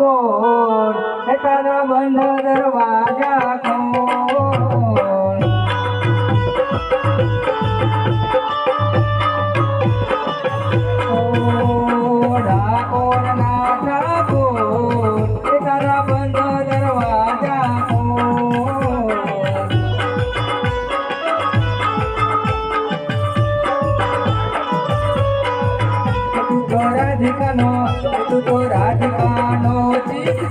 કોણ એ તારા બંધ દરવાજા કોણ ઓ ડાકોર ના ઠાકોર એ તારા બંધ દરવાજા કોણ તું તો રાધિકાનો તું તો રાધિકાનો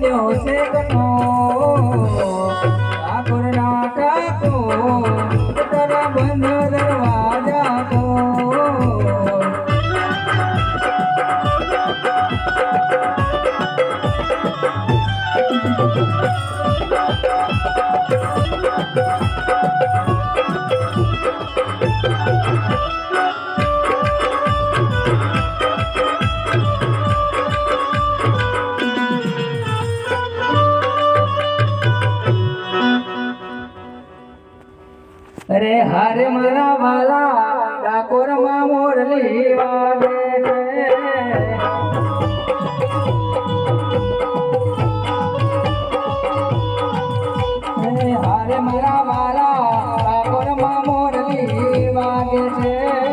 બન્યો છે કનો ઠાકોર તારા બંધ દરવાજા ખોલ અરે હારે મારા વાલા ડાકોરમાં મોરલી વાગે છે. હારે મારા વાલા ડાકોરમાં મોરલી વાગે છે.